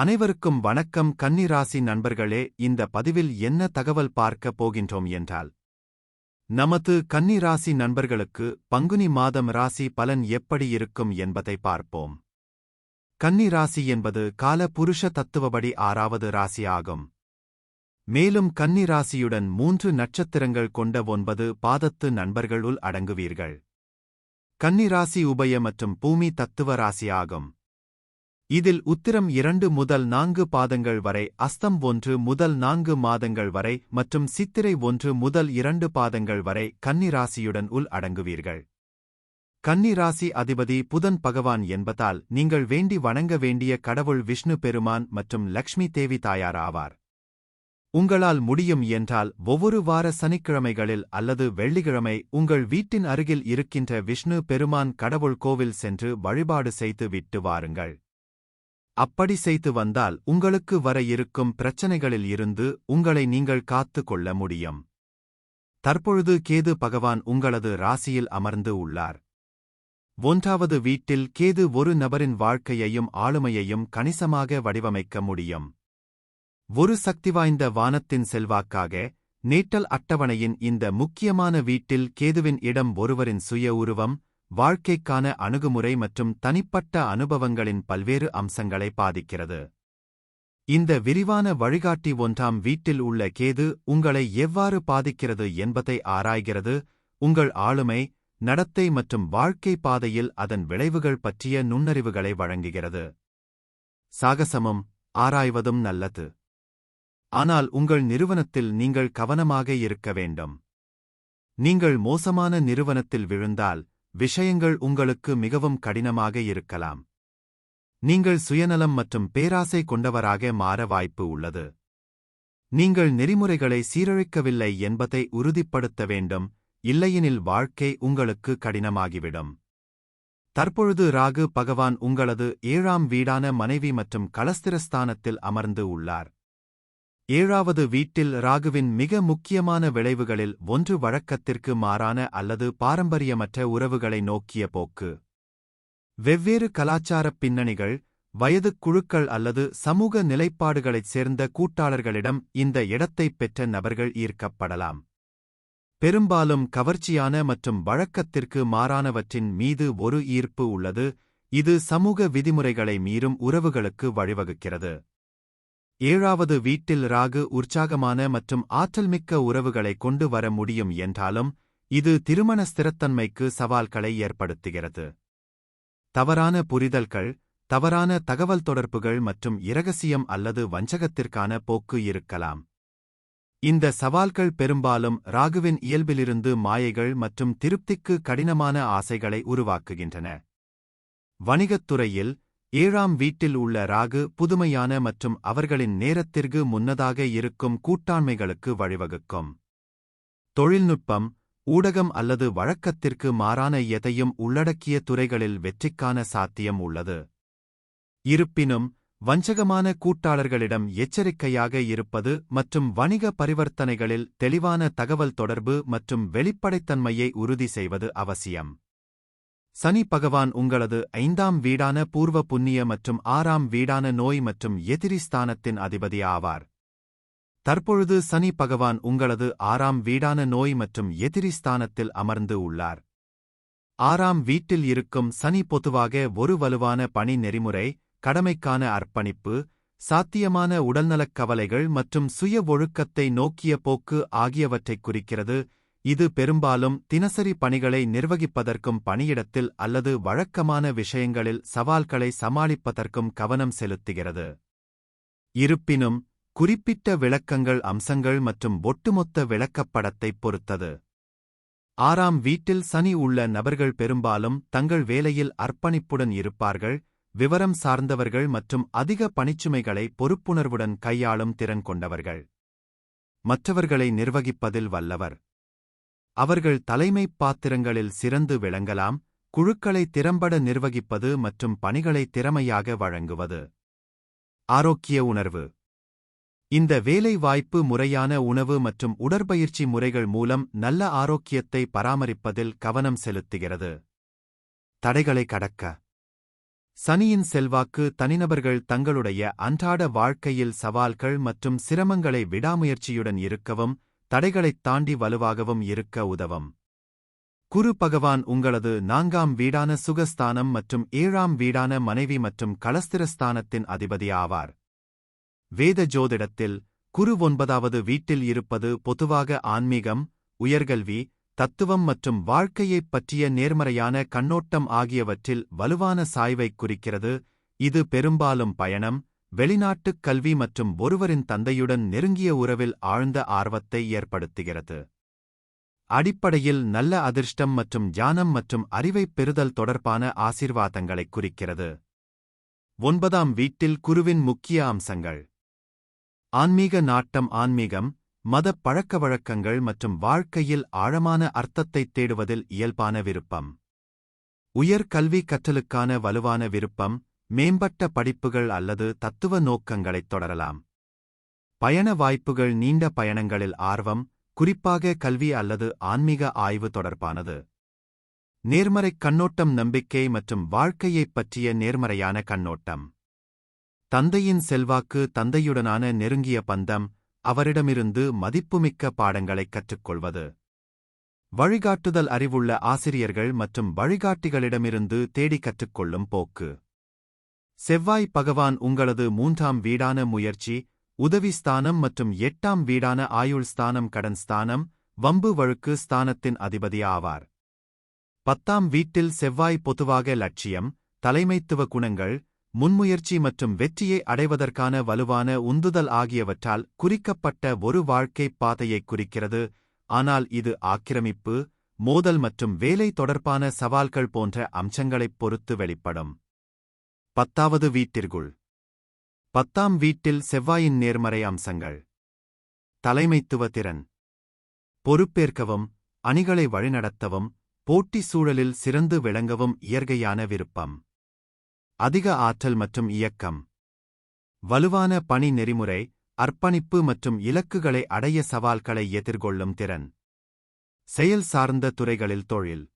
அனைவருக்கும் வணக்கம் கன்னிராசி நண்பர்களே இந்த பதிவில் என்ன தகவல் பார்க்க போகின்றோம் என்றால் நமது கன்னிராசி நண்பர்களுக்கு பங்குனி மாதம் ராசி பலன் எப்படி இருக்கும் என்பதை பார்ப்போம். கன்னிராசி என்பது கால புருஷ தத்துவபடி ஆறாவது ராசி ஆகும் மேலும் கன்னிராசியுடன் மூன்று நட்சத்திரங்கள் கொண்ட ஒன்பது பாதத்து நண்பர்களுள் அடங்குவீர்கள். கன்னிராசி உபய மற்றும் பூமி தத்துவ ராசி ஆகும் இதில் உத்திரம் இரண்டு முதல் நான்கு பாதங்கள் வரை அஸ்தம் ஒன்று முதல் நான்கு மாதங்கள் வரை மற்றும் சித்திரை ஒன்று முதல் இரண்டு பாதங்கள் வரை கன்னிராசியுடன் உள் அடங்குவீர்கள். கன்னிராசி அதிபதி புதன் பகவான் என்பதால் நீங்கள் வேண்டி வணங்க வேண்டிய கடவுள் விஷ்ணு பெருமான் மற்றும் லக்ஷ்மி தேவி தாயார் ஆவார் உங்களால் முடியும் என்றால் ஒவ்வொரு வார சனிக்கிழமைகளில் அல்லது வெள்ளிக்கிழமை உங்கள் வீட்டின் அருகில் இருக்கின்ற விஷ்ணு பெருமான் கடவுள் கோவில் சென்று வழிபாடு செய்து விட்டு வாருங்கள். அப்படி செய்து வந்தால் உங்களுக்கு வர இருக்கும் பிரச்சனைகளில் இருந்து உங்களை நீங்கள் காத்து கொள்ள முடியும். தற்பொழுது கேது பகவான் உங்களது ராசியில் அமர்ந்து உள்ளார். ஒன்றாவது வீட்டில் கேது ஒரு நபரின் வாழ்க்கையையும் ஆளுமையையும் கணிசமாக வடிவமைக்க முடியும். ஒரு சக்திவாய்ந்த வானத்தின் செல்வாக்காக நேட்டல் அட்டவணையின் இந்த முக்கியமான வீட்டில் கேதுவின் இடம் ஒருவரின் சுய உருவம் வாழ்க்கைக்கான அணுகுமுறை மற்றும் தனிப்பட்ட அனுபவங்களின் பல்வேறு அம்சங்களை பாதிக்கிறது. இந்த விரிவான வழிகாட்டி ஒன்றாம் வீட்டில் உள்ள கேது உங்களை எவ்வாறு பாதிக்கிறது என்பதை ஆராய்கிறது உங்கள் ஆளுமை நடத்தை மற்றும் வாழ்க்கை பாதையில் அதன் விளைவுகள் பற்றிய நுண்ணறிவுகளை வழங்குகிறது. சாகசமும் ஆராய்வதும் நல்லது. ஆனால் உங்கள் நிறுவனத்தில் நீங்கள் கவனமாக இருக்க வேண்டும். நீங்கள் மோசமான நிறுவனத்தில் விழுந்தால் விஷயங்கள் உங்களுக்கு மிகவும் கடினமாக இருக்கலாம். நீங்கள் சுயநலம் மற்றும் பேராசை கொண்டவராக மாற வாய்ப்பு உள்ளது. நீங்கள் நெறிமுறைகளை சீரழிக்கவில்லை என்பதை உறுதிப்படுத்த வேண்டும் இல்லையெனில் வாழ்க்கை உங்களுக்கு கடினமாகிவிடும். தற்பொழுது ராகு பகவான் உங்களது ஏழாம் வீடான மனைவி மற்றும் கலஸ்திரஸ்தானத்தில் அமர்ந்து உள்ளார். ஏழாவது வீட்டில் ராகுவின் மிக முக்கியமான விளைவுகளில் ஒன்று வழக்கத்திற்கு மாறான அல்லது பாரம்பரியமற்ற உறவுகளை நோக்கிய போக்கு. வெவ்வேறு கலாச்சாரப் பின்னணிகள் வயதுக் குழுக்கள் அல்லது சமூக நிலைப்பாடுகளைச் சேர்ந்த கூட்டாளர்களிடம் இந்த இடத்தைப் பெற்ற நபர்கள் ஈர்க்கப்படலாம். பெரும்பாலும் கவர்ச்சியான மற்றும் வழக்கத்திற்கு மாறானவற்றின் மீது ஒரு ஈர்ப்பு உள்ளது இது சமூக விதிமுறைகளை மீறும் உறவுகளுக்கு வழிவகுக்கிறது. ஏழாவது வீட்டில் ராகு உற்சாகமான மற்றும் ஆற்றல்மிக்க உறவுகளை கொண்டு வர முடியும் என்றாலும் இது திருமண ஸ்திரத்தன்மைக்கு சவால்களை ஏற்படுத்துகிறது. தவறான புரிதல்கள் தவறான தகவல் தொடர்புகள் மற்றும் இரகசியம் அல்லது வஞ்சகத்திற்கான போக்கு இருக்கலாம். இந்த சவால்கள் பெரும்பாலும் ராகுவின் இயல்பிலிருந்து மாயைகள் மற்றும் திருப்திக்கு கடினமான ஆசைகளை உருவாக்குகின்றன. வணிகத் துறையில் ஏழாம் வீட்டில் உள்ள ராகு புதுமையான மற்றும் அவர்களின் நேரத்திற்கு முன்னதாக இருக்கும் கூட்டாண்மைகளுக்கு வழிவகுக்கும். தொழில்நுட்பம் ஊடகம் அல்லது வழக்கத்திற்கு மாறான எதையும் உள்ளடக்கிய துறைகளில் வெற்றிக்கான சாத்தியம் உள்ளது. இருப்பினும் வஞ்சகமான கூட்டாளர்களிடம் எச்சரிக்கையாக இருப்பது மற்றும் வணிக பரிவர்த்தனைகளில் தெளிவான தகவல் தொடர்பு மற்றும் வெளிப்படைத்தன்மையை உறுதி செய்வது அவசியம். சனி பகவான் உங்களது ஐந்தாம் வீடான பூர்வ புண்ணிய மற்றும் ஆறாம் வீடான நோய் மற்றும் எதிரிஸ்தானத்தின் அதிபதி ஆவார் தற்பொழுது சனி பகவான் உங்களது ஆறாம் வீடான நோய் மற்றும் எதிரிஸ்தானத்தில் அமர்ந்து உள்ளார். ஆறாம் வீட்டில் இருக்கும் சனி பொதுவாக ஒரு வலுவான பணி நெறிமுறை கடமைக்கான அர்ப்பணிப்பு சாத்தியமான உடல்நலக் கவலைகள் மற்றும் சுய ஒழுக்கத்தை நோக்கிய போக்கு ஆகியவற்றைக் குறிக்கிறது இது பெரும்பாலும் தினசரி பணிகளை நிர்வகிப்பதற்கும் பணியிடத்தில் அல்லது வழக்கமான விஷயங்களில் சவால்களை சமாளிப்பதற்கும் கவனம் செலுத்துகிறது. இருப்பினும் குறிப்பிட்ட விளக்கங்கள் அம்சங்கள் மற்றும் ஒட்டுமொத்த விளக்கப்படத்தைப் பொறுத்தது. ஆறாம் வீட்டில் சனி உள்ள நபர்கள் பெரும்பாலும் தங்கள் வேலையில் அர்ப்பணிப்புடன் இருப்பார்கள் விவரம் சார்ந்தவர்கள் மற்றும் அதிக பணிச்சுமைகளை பொறுப்புணர்வுடன் கையாளும் திறன் கொண்டவர்கள். மற்றவர்களை நிர்வகிப்பதில் வல்லவர். அவர்கள் தலைமைப் பாத்திரங்களில் சிறந்து விளங்கலாம் குழுக்களை திறம்பட நிர்வகிப்பது மற்றும் பணிகளை திறமையாக வழங்குவது. ஆரோக்கிய உணர்வு. இந்த வேலை வாய்ப்பு முறையான உணவு மற்றும் உடற்பயிற்சி முறைகள் மூலம் நல்ல ஆரோக்கியத்தை பராமரிப்பதில் கவனம் செலுத்துகிறது. தடைகளை கடக்க. சனியின் செல்வாக்கு தனிநபர்கள் தங்களுடைய அன்றாட வாழ்க்கையில் சவால்கள் மற்றும் சிரமங்களை விடாமுயற்சியுடன் இருக்கவும் தடைகளைத் தாண்டி வலுவாகவும் இருக்க உதவும். குரு பகவான் உங்களது நான்காம் வீடான சுகஸ்தானம் மற்றும் ஏழாம் வீடான மனைவி மற்றும் கலஸ்திரஸ்தானத்தின் அதிபதி ஆவார் வேத ஜோதிடத்தில் குரு ஒன்பதாவது வீட்டில் இருப்பது பொதுவாக ஆன்மீகம் உயர்கல்வி தத்துவம் மற்றும் வாழ்க்கையைப் பற்றிய நேர்மறையான கண்ணோட்டம் ஆகியவற்றில் வலுவான சாய்வைக் குறிக்கிறது. இது பெரும்பாலும் பயணம் வெளிநாட்டுக் கல்வி மற்றும் ஒருவரின் தந்தையுடன் நெருங்கிய உறவில் ஆழ்ந்த ஆர்வத்தை ஏற்படுத்துகிறது. அடிப்படையில் நல்ல அதிர்ஷ்டம் மற்றும் ஞானம் மற்றும் அறிவைப் பெறுதல் தொடர்பான ஆசிர்வாதங்களைக் குறிக்கிறது. ஒன்பதாம் வீட்டில் குருவின் முக்கிய அம்சங்கள். ஆன்மீக நாட்டம் ஆன்மீகம் மத பழக்கவழக்கங்கள் மற்றும் வாழ்க்கையில் ஆழமான அர்த்தத்தைத் தேடுவதில் இயல்பான விருப்பம். உயர் கல்வி கற்றலுக்கான வலுவான விருப்பம் மேம்பட்ட படிப்புகள் அல்லது தத்துவ நோக்கங்களைத் தொடரலாம். பயண வாய்ப்புகள் நீண்ட பயணங்களில் ஆர்வம் குறிப்பாக கல்வி அல்லது ஆன்மீக ஆய்வு தொடர்பானது. நேர்மறைக் கண்ணோட்டம் நம்பிக்கை மற்றும் வாழ்க்கையைப் பற்றிய நேர்மறையான கண்ணோட்டம். தந்தையின் செல்வாக்கு தந்தையுடனான நெருங்கிய பந்தம் அவரிடமிருந்து மதிப்புமிக்க பாடங்களைக் கற்றுக்கொள்வது. வழிகாட்டுதல் அறிவுள்ள ஆசிரியர்கள் மற்றும் வழிகாட்டிகளிடமிருந்து தேடி கற்றுக்கொள்ளும் போக்கு. செவ்வாய் பகவான் உங்களது மூன்றாம் வீடான முயற்சி உதவி ஸ்தானம் மற்றும் எட்டாம் வீடான ஆயுள் ஸ்தானம் கடன் ஸ்தானம் வம்பு வழுக்கு ஸ்தானத்தின் அதிபதி ஆவார். பத்தாம் வீட்டில் செவ்வாய் பொதுவாக லட்சியம் தலைமைத்துவ குணங்கள் முன்முயற்சி மற்றும் வெற்றியை அடைவதற்கான வலுவான உந்துதல் ஆகியவற்றால் குறிக்கப்பட்ட ஒரு வாழ்க்கைப் பாதையைக் குறிக்கிறது. ஆனால் இது ஆக்கிரமிப்பு மோதல் மற்றும் வேலை தொடர்பான சவால்கள் போன்ற அம்சங்களைப் பொறுத்து வெளிப்படும். பத்தாவது வீட்டிற்குள். பத்தாம் வீட்டில் செவ்வாயின் நேர்மறை அம்சங்கள். தலைமைத்துவ திறன். பொறுப்பேற்கவும் அணிகளை வழிநடத்தவும் போட்டி சூழலில் சிறந்து விளங்கவும் இயற்கையான விருப்பம். அதிக ஆற்றல் மற்றும் இயக்கம். வலுவான பணி நெறிமுறை அர்ப்பணிப்பு மற்றும் இலக்குகளை அடைய சவால்களை எதிர்கொள்ளும் திறன். செயல் சார்ந்த துறைகளில் தொழில்.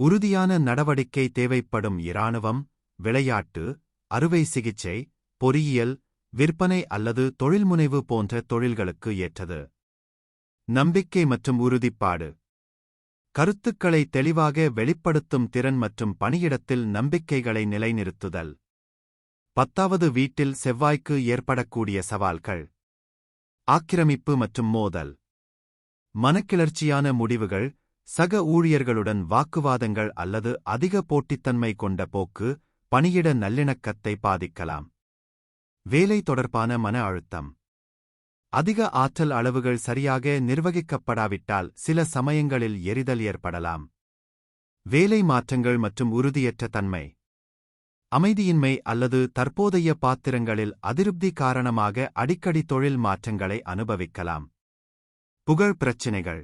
உறுதியான நடவடிக்கை தேவைப்படும் இராணுவம் விளையாட்டு அறுவை சிகிச்சை பொறியியல் விற்பனை அல்லது தொழில்முனைவு போன்ற தொழில்களுக்கு ஏற்றது. நம்பிக்கை மற்றும் உறுதிப்பாடு. கருத்துக்களை தெளிவாக வெளிப்படுத்தும் திறன் மற்றும் பணியிடத்தில் நம்பிக்கைகளை நிலைநிறுத்துதல். பத்தாவது வீட்டில் செவ்வாய்க்கு ஏற்படக்கூடிய சவால்கள். ஆக்கிரமிப்பு மற்றும் மோதல். மனக்கிளர்ச்சியான முடிவுகள் சக ஊழியர்களுடன் வாக்குவாதங்கள் அல்லது அதிக போட்டித்தன்மை கொண்ட போக்கு பணியிட நல்லிணக்கத்தை பாதிக்கலாம். வேலை தொடர்பான மன அழுத்தம். அதிக ஆற்றல் அளவுகள் சரியாக நிர்வகிக்கப்படாவிட்டால் சில சமயங்களில் எரிதல் ஏற்படலாம். வேலை மாற்றங்கள் மற்றும் உறுதியற்ற தன்மை. அமைதியின்மை அல்லது தற்போதைய பாத்திரங்களில் அதிருப்தி காரணமாக அடிக்கடி தொழில் மாற்றங்களை அனுபவிக்கலாம். புகழ் பிரச்சினைகள்.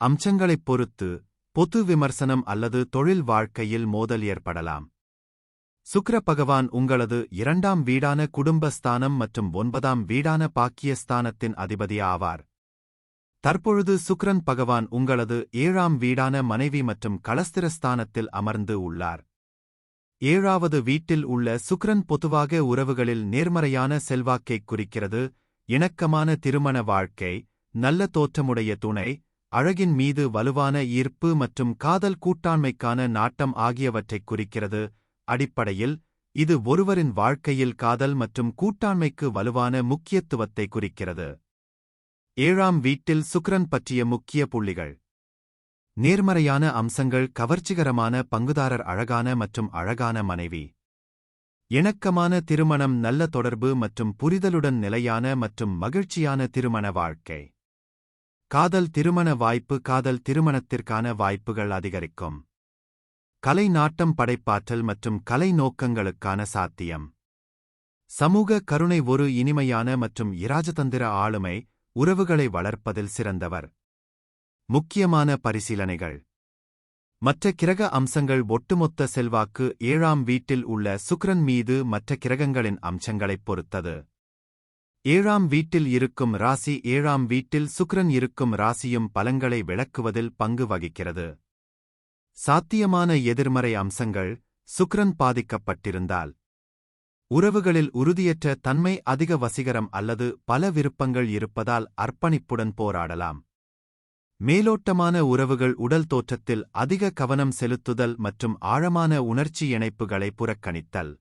அம்சங்களைப் பொறுத்து பொது விமர்சனம் அல்லது தொழில் வாழ்க்கையில் மோதல் ஏற்படலாம். சுக்ர பகவான் உங்களது இரண்டாம் வீடான குடும்பஸ்தானம் மற்றும் ஒன்பதாம் வீடான பாக்கியஸ்தானத்தின் அதிபதி ஆவார் தற்பொழுது சுக்ரன் பகவான் உங்களது ஏழாம் வீடான மனைவி மற்றும் கலஸ்திரஸ்தானத்தில் அமர்ந்து உள்ளார். ஏழாவது வீட்டில் உள்ள சுக்ரன் பொதுவாக உறவுகளில் நேர்மறையான செல்வாக்கைக் குறிக்கிறது. இணக்கமான திருமண வாழ்க்கை நல்ல தோற்றமுடைய துணை அழகின் மீது வலுவான ஈர்ப்பு மற்றும் காதல் கூட்டாண்மைக்கான நாட்டம் ஆகியவற்றைக் குறிக்கிறது. அடிப்படையில் இது ஒருவரின் வாழ்க்கையில் காதல் மற்றும் கூட்டாண்மைக்கு வலுவான முக்கியத்துவத்தை குறிக்கிறது. ஏழாம் வீட்டில் சுக்ரன் பற்றிய முக்கிய புள்ளிகள். நேர்மறையான அம்சங்கள் கவர்ச்சிகரமான பங்குதாரர் அழகான மற்றும் அழகான மனைவி. இணக்கமான திருமணம் நல்ல தொடர்பு மற்றும் புரிதலுடன் நிலையான மற்றும் மகிழ்ச்சியான திருமண வாழ்க்கை. காதல் திருமண வாய்ப்பு காதல் திருமணத்திற்கான வாய்ப்புகள் அதிகரிக்கும். கலை நாட்டம் படைப்பாற்றல் மற்றும் கலை நோக்கங்களுக்கான சாத்தியம். சமூக கருணை ஒரு இனிமையான மற்றும் இராஜதந்திர ஆளுமை உறவுகளை வளர்ப்பதில் சிறந்தவர். முக்கியமான பரிசீலனைகள். மற்ற கிரக அம்சங்கள் ஒட்டுமொத்த செல்வாக்கு ஏழாம் வீட்டில் உள்ள சுக்ரன் மீது மற்ற கிரகங்களின் அம்சங்களைப் பொறுத்தது. ஏழாம் வீட்டில் இருக்கும் ராசி ஏழாம் வீட்டில் சுக்ரன் இருக்கும் ராசியும் பலங்களை விளக்குவதில் பங்கு வகிக்கிறது. சாத்தியமான எதிர்மறை அம்சங்கள் சுக்ரன் பாதிக்கப்பட்டிருந்தால். உறவுகளில் உறுதியற்ற தன்மை அதிக வசீகரம் அல்லது பல விருப்பங்கள் இருப்பதால் அர்ப்பணிப்புடன் போராடலாம். மேலோட்டமான உறவுகள் உடல் தோற்றத்தில் அதிக கவனம் செலுத்துதல் மற்றும் ஆழமான உணர்ச்சி இணைப்புகளை புறக்கணித்தல்.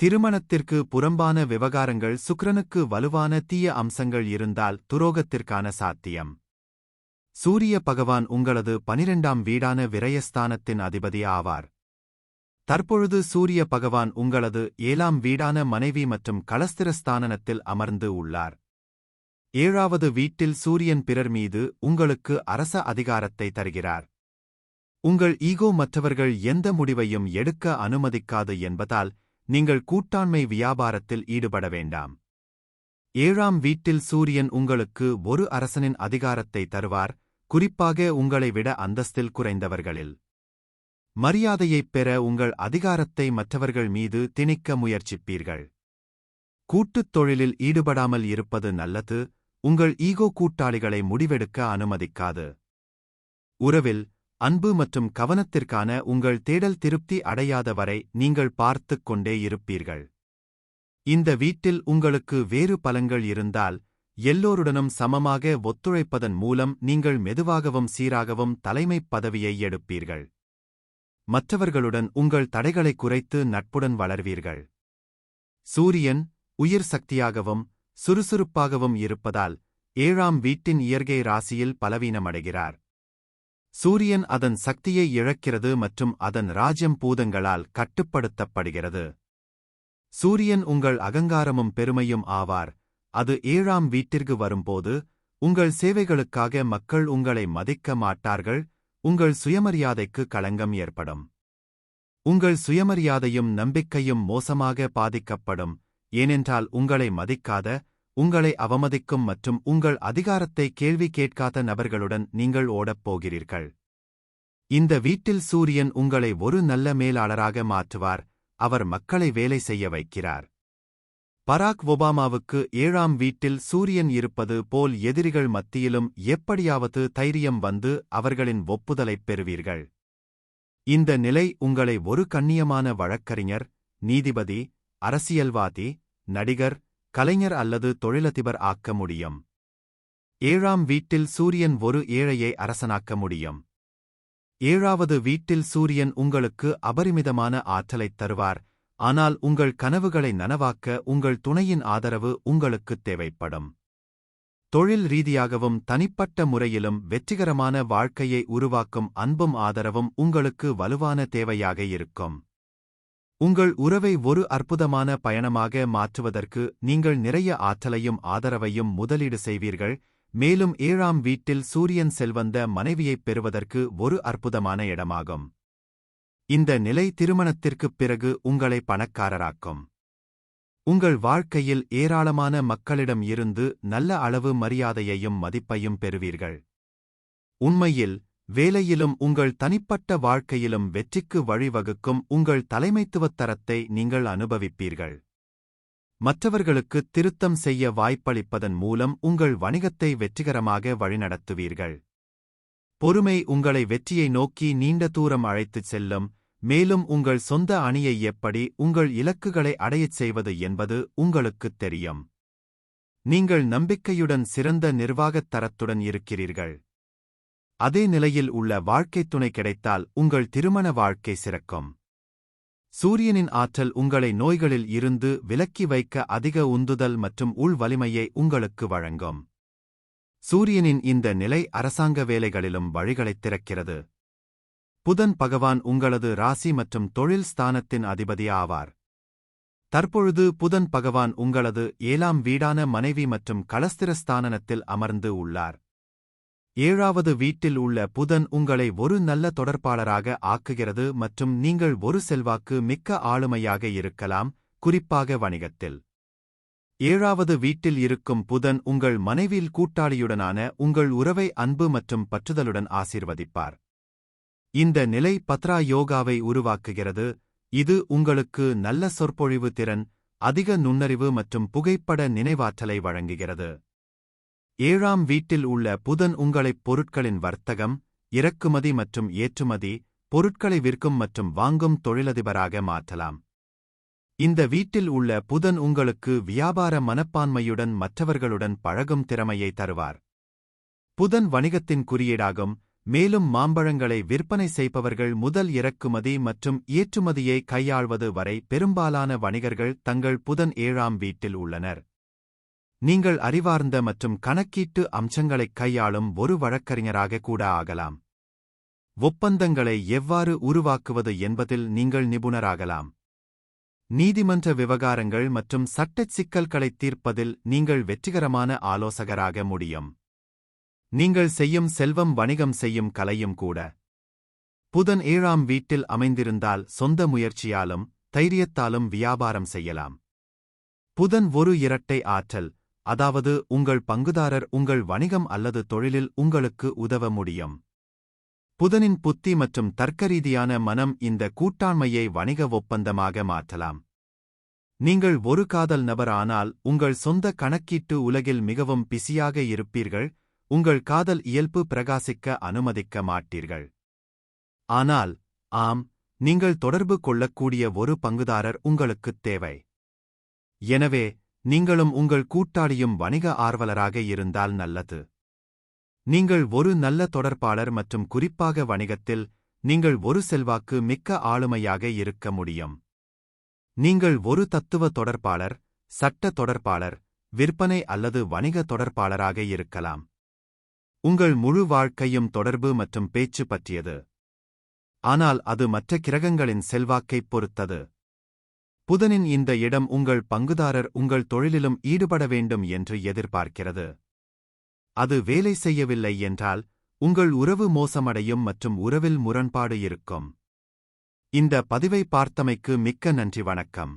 திருமணத்திற்கு புறம்பான விவகாரங்கள் சுக்ரனுக்கு வலுவான தீய அம்சங்கள் இருந்தால் துரோகத்திற்கான சாத்தியம். சூரிய பகவான் உங்களது பனிரெண்டாம் வீடான விரயஸ்தானத்தின் அதிபதி ஆவார். தற்பொழுது சூரிய பகவான் உங்களது ஏழாம் வீடான மனைவி மற்றும் களஸ்திரஸ்தானத்தில் அமர்ந்து உள்ளார். ஏழாவது வீட்டில் சூரியன் பிறர் மீது உங்களுக்கு அரச அதிகாரத்தை தருகிறார். உங்கள் ஈகோ மற்றவர்கள் எந்த முடிவையும் எடுக்க அனுமதிக்காது என்பதால் நீங்கள் கூட்டாண்மை வியாபாரத்தில் ஈடுபட வேண்டாம். ஏழாம் வீட்டில் சூரியன் உங்களுக்கு ஒரு அரசனின் அதிகாரத்தை தருவார் குறிப்பாக உங்களை விட அந்தஸ்தில் குறைந்தவர்களில். மரியாதையைப் பெற உங்கள் அதிகாரத்தை மற்றவர்கள் மீது திணிக்க முயற்சிப்பீர்கள். கூட்டுத் தொழிலில் ஈடுபடாமல் இருப்பது நல்லது உங்கள் ஈகோ கூட்டாளிகளை முடிவெடுக்க அனுமதிக்காது. உறவில் அன்பு மற்றும் கவனத்திற்கான உங்கள் தேடல் திருப்தி அடையாத வரை நீங்கள் பார்த்துக் கொண்டே இருப்பீர்கள். இந்த வீட்டில் உங்களுக்கு வேறு பலங்கள் இருந்தால் எல்லோருடனும் சமமாக ஒத்துழைப்பதன் மூலம் நீங்கள் மெதுவாகவும் சீராகவும் தலைமைப் பதவியை எடுப்பீர்கள். மற்றவர்களுடன் உங்கள் தடைகளை குறைத்து நட்புடன் வளர்வீர்கள். சூரியன் உயிர் சக்தியாகவும் சுறுசுறுப்பாகவும் இருப்பதால் ஏழாம் வீட்டின் இயற்கை ராசியில் பலவீனமடைகிறார். சூரியன் அதன் சக்தியை இழக்கிறது மற்றும் அதன் ராஜ்யம் பூதங்களால் கட்டுப்படுத்தப்படுகிறது. சூரியன் உங்கள் அகங்காரமும் பெருமையும் ஆவார். அது ஏழாம் வீட்டிற்கு வரும்போது உங்கள் சேவைகளுக்காக மக்கள் உங்களை மதிக்க மாட்டார்கள் உங்கள் சுயமரியாதைக்கு களங்கம் ஏற்படும். உங்கள் சுயமரியாதையும் நம்பிக்கையும் மோசமாக பாதிக்கப்படும் ஏனென்றால் உங்களை மதிக்காத உங்களை அவமதிக்கும் மற்றும் உங்கள் அதிகாரத்தை கேள்வி கேட்காத நபர்களுடன் நீங்கள் ஓடப் போகிறீர்கள். இந்த வீட்டில் சூரியன் உங்களை ஒரு நல்ல மேலாளராக மாற்றுவார் அவர் மக்களை வேலை செய்ய வைக்கிறார். பராக் ஒபாமாவுக்கு ஏழாம் வீட்டில் சூரியன் இருப்பது போல் எதிரிகள் மத்தியிலும் எப்படியாவது தைரியம் வந்து அவர்களின் ஒப்புதலைப் பெறுவீர்கள். இந்த நிலை உங்களை ஒரு கண்ணியமான வழக்கறிஞர் நீதிபதி அரசியல்வாதி நடிகர் கலைஞர் அல்லது தொழிலதிபர் ஆக்க முடியும். ஏழாம் வீட்டில் சூரியன் ஒரு ஏழையை அரசனாக்க முடியும். ஏழாவது வீட்டில் சூரியன் உங்களுக்கு அபரிமிதமான ஆற்றலைத் தருவார் ஆனால் உங்கள் கனவுகளை நனவாக்க உங்கள் துணையின் ஆதரவு உங்களுக்குத் தேவைப்படும். தொழில் ரீதியாகவும் தனிப்பட்ட முறையிலும் வெற்றிகரமான வாழ்க்கையை உருவாக்கும் அன்பும் ஆதரவும் உங்களுக்கு வலுவான தேவையாக இருக்கும். உங்கள் உறவை ஒரு அற்புதமான பயணமாக மாற்றுவதற்கு நீங்கள் நிறைய ஆற்றலையும் ஆதரவையும் முதலீடு செய்வீர்கள் மேலும் ஏழாம் வீட்டில் சூரியன் செல்வந்த மனைவியைப் பெறுவதற்கு ஒரு அற்புதமான இடமாகும். இந்த நிலை திருமணத்திற்குப் பிறகு உங்களை பணக்காரராக்கும். உங்கள் வாழ்க்கையில் ஏராளமான மக்களிடம் இருந்து நல்ல அளவு மரியாதையையும் மதிப்பையும் பெறுவீர்கள். உண்மையில் வேலையிலும் உங்கள் தனிப்பட்ட வாழ்க்கையிலும் வெற்றிக்கு வழிவகுக்கும் உங்கள் தலைமைத்துவத் தரத்தை நீங்கள் அனுபவிப்பீர்கள். மற்றவர்களுக்கு திருத்தம் செய்ய வாய்ப்பளிப்பதன் மூலம் உங்கள் வணிகத்தை வெற்றிகரமாக வழிநடத்துவீர்கள். பொறுமை உங்களை வெற்றியை நோக்கி நீண்ட தூரம் அழைத்துச் செல்லும் மேலும் உங்கள் சொந்த அணியை எப்படி உங்கள் இலக்குகளை அடையச் செய்வது என்பது உங்களுக்குத் தெரியும். நீங்கள் நம்பிக்கையுடன் சிறந்த நிர்வாகத் தரத்துடன் இருக்கிறீர்கள். அதே நிலையில் உள்ள வாழ்க்கைத் துணை கிடைத்தால் உங்கள் திருமண வாழ்க்கை சிறக்கும். சூரியனின் ஆற்றல் உங்களை நோய்களில் இருந்து விலக்கி வைக்க அதிக உந்துதல் மற்றும் உள் வலிமையை உங்களுக்கு வழங்கும். சூரியனின் இந்த நிலை அரசாங்க வேலைகளிலும் வழிகளைத் திறக்கிறது. புதன் பகவான் உங்களது ராசி மற்றும் தொழில் ஸ்தானத்தின் அதிபதி ஆவார் தற்பொழுது புதன் பகவான் உங்களது ஏழாம் வீடான மனைவி மற்றும் களஸ்திரஸ்தானத்தில் அமர்ந்து உள்ளார். ஏழாவது வீட்டில் உள்ள புதன் உங்களை ஒரு நல்ல தொடர்பாளராக ஆக்குகிறது மற்றும் நீங்கள் ஒரு செல்வாக்கு மிக்க ஆளுமையாக இருக்கலாம் குறிப்பாக வணிகத்தில். ஏழாவது வீட்டில் இருக்கும் புதன் உங்கள் மனைவியில் கூட்டாளியுடனான உங்கள் உறவை அன்பு மற்றும் பற்றுதலுடன் ஆசீர்வதிப்பார். இந்த நிலை பத்ரா யோகாவை உருவாக்குகிறது. இது உங்களுக்கு நல்ல சொற்பொழிவு திறன் அதிக நுண்ணறிவு மற்றும் புகைப்பட நினைவாற்றலை வழங்குகிறது. ஏழாம் வீட்டில் உள்ள புதன் உங்களைப் பொருட்களின் வர்த்தகம் இறக்குமதி மற்றும் ஏற்றுமதி பொருட்களை விற்கும் மற்றும் வாங்கும் தொழிலதிபராக மாற்றலாம். இந்த வீட்டில் உள்ள புதன் உங்களுக்கு வியாபார மனப்பான்மையுடன் மற்றவர்களுடன் பழகும் திறமையை தருவார். புதன் வணிகத்தின் குறியீடாகும் மேலும் மாம்பழங்களை விற்பனை செய்பவர்கள் முதல் இறக்குமதி மற்றும் ஏற்றுமதியை கையாள்வது வரை பெரும்பாலான வணிகர்கள் தங்கள் புதன் ஏழாம் வீட்டில் உள்ளனர். நீங்கள் அறிவார்ந்த மற்றும் கணக்கீட்டு அம்சங்களைக் கையாளும் ஒரு வழக்கறிஞராக கூட ஆகலாம். ஒப்பந்தங்களை எவ்வாறு உருவாக்குவது என்பதில் நீங்கள் நிபுணராகலாம். நீதிமன்ற விவகாரங்கள் மற்றும் சட்டச் சிக்கல்களைத் தீர்ப்பதில் நீங்கள் வெற்றிகரமான ஆலோசகராக முடியும். நீங்கள் செய்யும் செல்வம் வணிகம் செய்யும் கலையும் கூட. புதன் ஏழாம் வீட்டில் அமைந்திருந்தால் சொந்த முயற்சியாலும் தைரியத்தாலும் வியாபாரம் செய்யலாம். புதன் ஒரு இரட்டை ஆற்றல் அதாவது உங்கள் பங்குதாரர் உங்கள் வணிகம் அல்லது தொழிலில் உங்களுக்கு உதவ முடியும். புதனின் புத்தி மற்றும் தர்க்கரீதியான மனம் இந்த கூட்டாண்மையை வணிக ஒப்பந்தமாக மாற்றலாம். நீங்கள் ஒரு காதல் நபரானால் உங்கள் சொந்த கணக்கீட்டு உலகில் மிகவும் பிஸியாக இருப்பீர்கள் உங்கள் காதல் இயல்பு பிரகாசிக்க அனுமதிக்க மாட்டீர்கள். ஆனால் ஆம் நீங்கள் தொடர்பு கொள்ளக்கூடிய ஒரு பங்குதாரர் உங்களுக்குத் தேவை. எனவே நீங்களும் உங்கள் கூட்டாளியும் வணிக ஆர்வலராக இருந்தால் நல்லது. நீங்கள் ஒரு நல்ல தொடர்பாளர் மற்றும் குறிப்பாக வணிகத்தில் நீங்கள் ஒரு செல்வாக்கு மிக்க ஆளுமையாக இருக்க முடியும். நீங்கள் ஒரு தத்துவ தொடர்பாளர் சட்ட தொடர்பாளர் விற்பனை அல்லது வணிக தொடர்பாளராக இருக்கலாம். உங்கள் முழு வாழ்க்கையும் தொடர்பு மற்றும் பேச்சு பற்றியது. ஆனால் அது மற்ற கிரகங்களின் செல்வாக்கைப் பொறுத்தது. புதனின் இந்த இடம் உங்கள் பங்குதாரர் உங்கள் தொழிலிலும் ஈடுபட வேண்டும் என்று எதிர்பார்க்கிறது. அது வேலை செய்யவில்லை என்றால் உங்கள் உறவு மோசமடையும் மற்றும் உறவில் முரண்பாடு இருக்கும். இந்த பதிவை பார்த்தமைக்கு மிக்க நன்றி வணக்கம்.